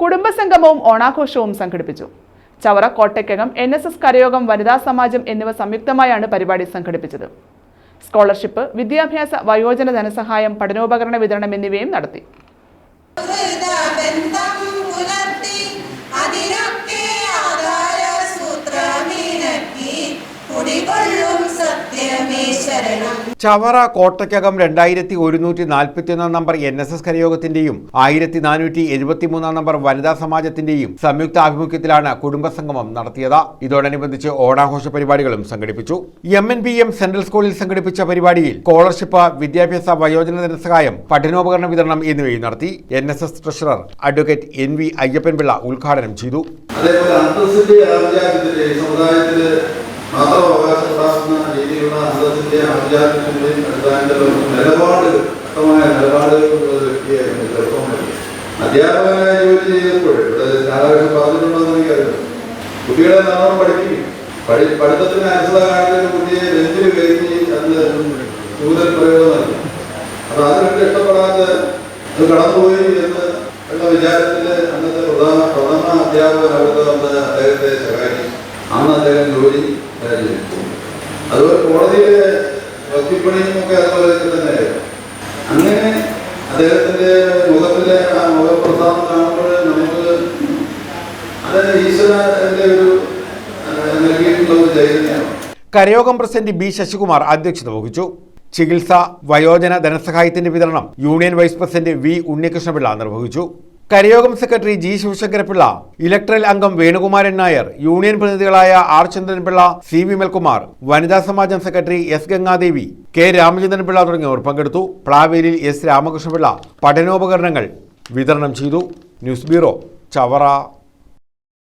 കുടുംബസംഗമവും ഓണാഘോഷവും സംഘടിപ്പിച്ചു. Chavara Kottakkakam N S S കരയോഗം വനിതാ സമാജം എന്നിവ സംയുക്തമായാണ് പരിപാടി സംഘടിപ്പിച്ചത്. സ്കോളർഷിപ്പ് വിദ്യാഭ്യാസ വയോജന ധനസഹായം പഠനോപകരണ വിതരണം എന്നിവയും നടത്തി. ചവറ കോട്ടയ്ക്കകം രണ്ടായിരത്തി ഒരുന്നൂറ്റി നാൽപ്പത്തിയൊന്നാം നമ്പർ എൻ എസ് എസ് കരയോഗത്തിന്റെയും ആയിരത്തി നാനൂറ്റി എഴുപത്തിമൂന്നാം നമ്പർ വനിതാ സമാജത്തിന്റെയും സംയുക്ത ആഭിമുഖ്യത്തിലാണ് കുടുംബസംഗമം നടത്തിയത്. ഇതോടനുബന്ധിച്ച് ഓണാഘോഷ പരിപാടികളും സംഘടിപ്പിച്ചു. M N B M central സ്കൂളിൽ സംഘടിപ്പിച്ച പരിപാടിയിൽ സ്കോളർഷിപ്പ് വിദ്യാഭ്യാസ വയോജന ധനസഹായം പഠനോപകരണ വിതരണം എന്നിവയും നടത്തി N S S treasurer advocate N V Ayyappan Pillai ഉദ്ഘാടനം ചെയ്തു. അതേപോലെ സമുദായത്തിൽ മാത്രം അവകാശപ്പെടാവുന്ന രീതിയിലുള്ള അന്തത്തിന്റെ ആചാരത്തിന്റെയും അടിസ്ഥാനത്തിലുള്ള നിലപാട് ശക്തമായ നിലപാടുകളുള്ള വ്യക്തിയായിരുന്നു ചെറുപ്പമായി അധ്യാപകനായി ജോലി ചെയ്തപ്പോൾ ഇവിടെ രാധാകൃഷ്ണൻ പറഞ്ഞിട്ടുണ്ടെന്ന് എനിക്കറിയാം. കുട്ടികളെ നല്ലോണം പഠിപ്പിക്കും. പഠി പഠിത്തത്തിന് അനുസൃത കാണിക്കുന്ന കുട്ടിയെ ബെഞ്ചിൽ കയറ്റി അത് കൂടുതൽ പ്രയോജനം നൽകി. അപ്പൊ അതിനൊക്കെ ഇഷ്ടപ്പെടാതെ അത് കടന്നുപോയി എന്ന് ഉള്ള വിചാരത്തിൽ അന്നത്തെ പ്രധാന പ്രഥമ അധ്യാപകൻ അവിടുത്തെ വന്ന് അദ്ദേഹത്തെ ശകാരി. അന്ന് അദ്ദേഹം ജോലി രാജിവെച്ചു. അതുപോലെ കോടതിയിലെ വക്കീൽപ്പണിയും ഒക്കെ അതുപോലെ തന്നെയായിരുന്നു. അങ്ങനെ അദ്ദേഹത്തിന്റെ മുഖത്തിലെ ആ മുഖപ്രസാദം കാണുമ്പോൾ നമുക്ക് അതായത് ഈശ്വരന്റെ ഒരു നൽകിയിട്ടുള്ള ഒരു ചൈതന്യമാണ് കരയോഗം പ്രസിഡന്റ് ബി ശശികുമാർ അധ്യക്ഷത വഹിച്ചു. ചികിത്സ വയോജന ധനസഹായത്തിന്റെ വിതരണം union vice president V Unnikrishna Pillai നിർവഹിച്ചു. കരയോഗം സെക്രട്ടറി ജി ശിവശങ്കരപിള്ള ഇലക്ട്രൽ അംഗം വേണുകുമാരൻ നായർ യൂണിയൻ പ്രതിനിധികളായ ആർ ചന്ദ്രൻപിള്ള സി വിമൽകുമാർ വനിതാ സമാജം secretary S Gangadevi K Ramachandran Pillai തുടങ്ങിയവർ പങ്കെടുത്തു. പ്ലാവേലിൽ എസ് രാമകൃഷ്ണപിള്ള പഠനോപകരണങ്ങൾ വിതരണം ചെയ്തു. News bureau Chavara.